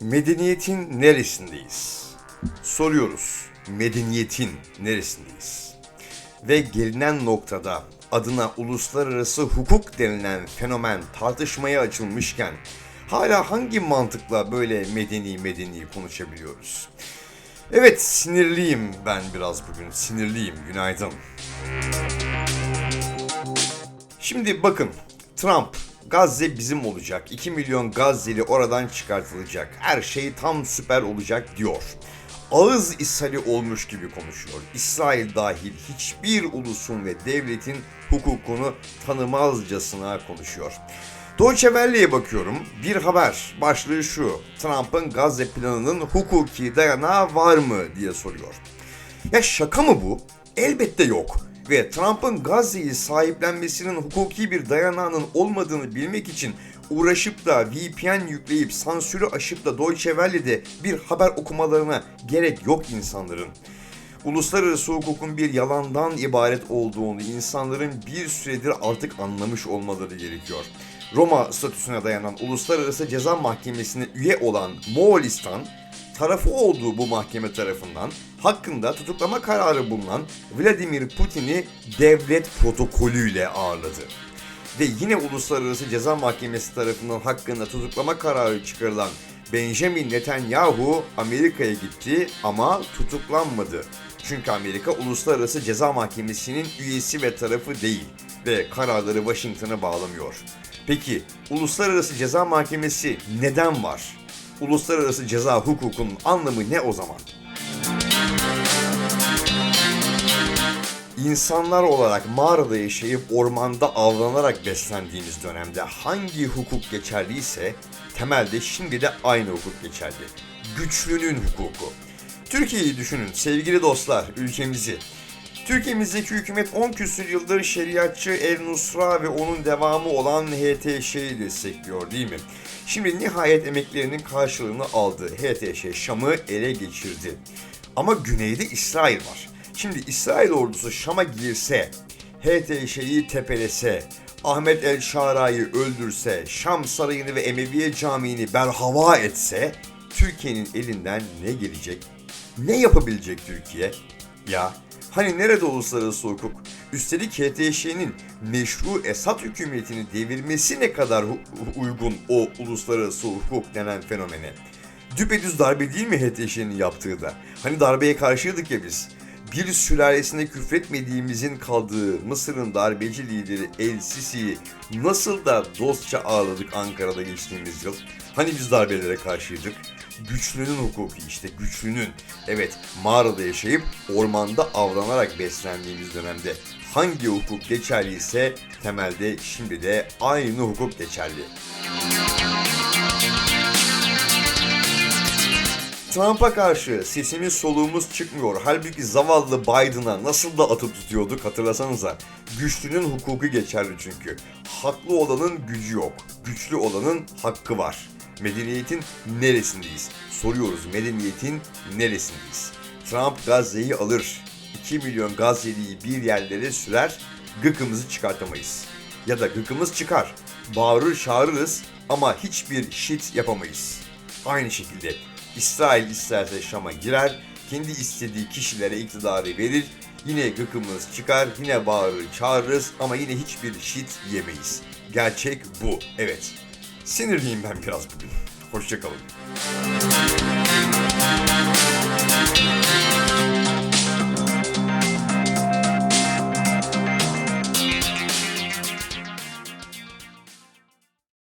Medeniyetin neresindeyiz? Soruyoruz. Medeniyetin neresindeyiz? Ve gelinen noktada adına uluslararası hukuk denilen fenomen tartışmaya açılmışken hala hangi mantıkla böyle medeni medeni konuşabiliyoruz? Evet sinirliyim ben biraz bugün. Sinirliyim. Günaydın. Şimdi bakın Trump Gazze bizim olacak. 2 milyon Gazze'li oradan çıkartılacak. Her şey tam süper olacak diyor. Ağız ishali olmuş gibi konuşuyor. İsrail dahil hiçbir ulusun ve devletin hukukunu tanımazcasına konuşuyor. Deutsche Welle'ye bakıyorum. Bir haber. Başlığı şu. Trump'ın Gazze planının hukuki dayanağı var mı diye soruyor. Ya şaka mı bu? Elbette yok. Ve Trump'ın Gazze'yi sahiplenmesinin hukuki bir dayanağının olmadığını bilmek için uğraşıp da VPN yükleyip sansürü aşıp da Deutsche Welle'de bir haber okumalarına gerek yok insanların. Uluslararası hukukun bir yalandan ibaret olduğunu insanların bir süredir artık anlamış olmaları gerekiyor. Roma statüsüne dayanan Uluslararası Ceza Mahkemesi'ne üye olan Moğolistan, tarafı olduğu bu mahkeme tarafından hakkında tutuklama kararı bulunan Vladimir Putin'i devlet protokolüyle ağırladı. Ve yine Uluslararası Ceza Mahkemesi tarafından hakkında tutuklama kararı çıkarılan Benjamin Netanyahu Amerika'ya gitti ama tutuklanmadı. Çünkü Amerika Uluslararası Ceza Mahkemesi'nin üyesi ve tarafı değil ve kararları Washington'a bağlamıyor. Peki Uluslararası Ceza Mahkemesi neden var? Uluslararası ceza hukukunun anlamı ne o zaman? İnsanlar olarak mağarada yaşayıp ormanda avlanarak beslendiğimiz dönemde hangi hukuk geçerliyse temelde şimdi de aynı hukuk geçerli. Güçlünün hukuku. Türkiye'yi düşünün sevgili dostlar, ülkemizi. Türkiye'mizdeki hükümet 10 küsür yıldır şeriatçı El Nusra ve onun devamı olan HTŞ'yi destekliyor değil mi? Şimdi nihayet emeklerinin karşılığını aldı. HTŞ Şam'ı ele geçirdi. Ama güneyde İsrail var. Şimdi İsrail ordusu Şam'a girse, HTŞ'yi tepelese, Ahmet El Şara'yı öldürse, Şam Sarayı'nı ve Emeviye Camii'ni berhava etse, Türkiye'nin elinden ne gelecek? Ne yapabilecek Türkiye? Ya hani nerede uluslararası hukuk? Üstelik HTŞ'nin meşru Esad hükümetini devirmesi ne kadar uygun o uluslararası hukuk denen fenomene? Düpedüz darbe değil mi HTŞ'nin yaptığı da? Hani darbeye karşıydık ya biz. Bir sülalesine küfretmediğimizin kaldığı Mısır'ın darbeci lideri El Sisi'yi nasıl da dostça ağırladık Ankara'da geçtiğimiz yıl? Hani biz darbelere karşıydık? Güçlünün hukuku işte güçlünün. Evet mağarada yaşayıp ormanda avlanarak beslendiğimiz dönemde hangi hukuk geçerliyse temelde şimdi de aynı hukuk geçerli. Trump'a karşı sesimiz soluğumuz çıkmıyor. Halbuki zavallı Biden'a nasıl da atıp tutuyorduk hatırlasanıza. Güçlünün hukuku geçerli çünkü. Haklı olanın gücü yok. Güçlü olanın hakkı var. Medeniyetin neresindeyiz? Soruyoruz medeniyetin neresindeyiz? Trump Gazze'yi alır. 2 milyon Gazze'liyi bir yerlere sürer, gıkımızı çıkartamayız. Ya da gıkımız çıkar. Bağırır çağırırız ama hiçbir shit yapamayız. Aynı şekilde İsrail isterse Şam'a girer, kendi istediği kişilere iktidarı verir, yine gıkımız çıkar, yine bağırır çağırırız ama yine hiçbir shit yemeyiz. Gerçek bu, evet. Sinirliyim ben biraz bugün. Hoşçakalın.